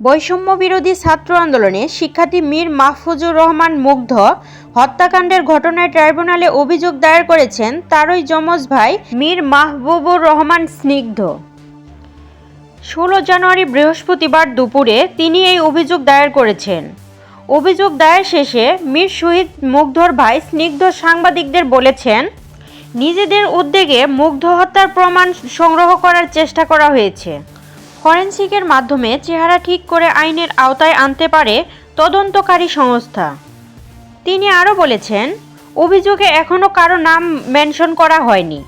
বৈষম্য বিরোধী ছাত্র আন্দোলনে শিক্ষার্থী মীর মাহফুজুর রহমান মুগ্ধ। হত্যাকাণ্ডের ঘটনায় ট্রাইব্যুনালে অভিযোগ দায়ের করেছেন তারই যমজ ভাই মীর মাহবুবুর রহমান স্নিগ্ধ। ষোলো জানুয়ারি বৃহস্পতিবার দুপুরে তিনি এই অভিযোগ দায়ের করেছেন। অভিযোগ দায়ের শেষে মীর শহীদ মুগ্ধর ভাই স্নিগ্ধ সাংবাদিকদের বলেছেন, নিজেদের উদ্যোগে মুগ্ধ হত্যার প্রমাণ সংগ্রহ করার চেষ্টা করা হয়েছে। ফরেনসিকের মাধ্যমে চেহারা ঠিক করে আইনের আওতায় আনতে পারে তদন্তকারী সংস্থা। তিনি আরও বলেছেন, অভিযোগে এখনও কারও নাম মেনশন করা হয়নি।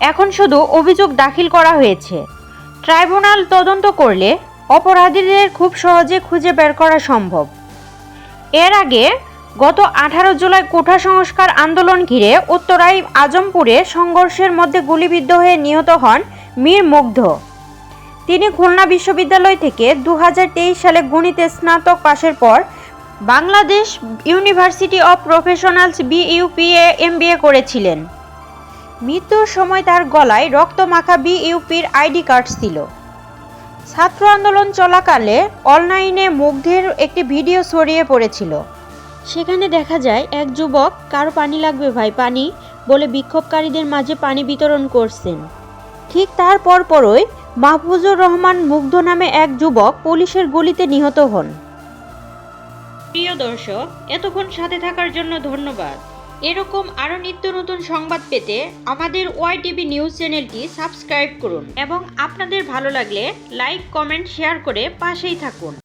এখন শুধু অভিযোগ দাখিল করা হয়েছে। ট্রাইব্যুনাল তদন্ত করলে অপরাধীদের খুব সহজে খুঁজে বের করা সম্ভব। এর আগে গত আঠারো জুলাই কোঠা সংস্কার আন্দোলন ঘিরে উত্তরাই আজমপুরে সংঘর্ষের মধ্যে গুলিবিদ্ধ হয়ে নিহত হন মীর মুগ্ধ। তিনি খুলনা বিশ্ববিদ্যালয় থেকে দু হাজার তেইশ সালে গণিতে স্নাতক পাশের পর Bangladesh university of professionals BUPA MBA করেছিলেন। মৃত্যুর সময় তার গলায় রক্তমাখা বিইউপির আইডি কার্ড ছিল। ছাত্র আন্দোলন চলাকালে অনলাইনে মুগ্ধের একটি ভিডিও ছড়িয়ে পড়েছিল। সেখানে দেখা যায়, এক যুবক, কারও পানি লাগবে ভাই, পানি? বলে বিক্ষোভকারীদের মাঝে পানি বিতরণ করছেন। ঠিক তার পরপরই মাহফুজুর রহমান মুগ্ধ নামে এক যুবক পুলিশের গুলিতে নিহত হন। প্রিয় দর্শক, এতক্ষণ সাথে থাকার জন্য ধন্যবাদ। এরকম আরও নিত্য নতুন সংবাদ পেতে আমাদের ওয়াই টিভি নিউজ চ্যানেলটি সাবস্ক্রাইব করুন এবং আপনাদের ভালো লাগলে লাইক, কমেন্ট, শেয়ার করে পাশেই থাকুন।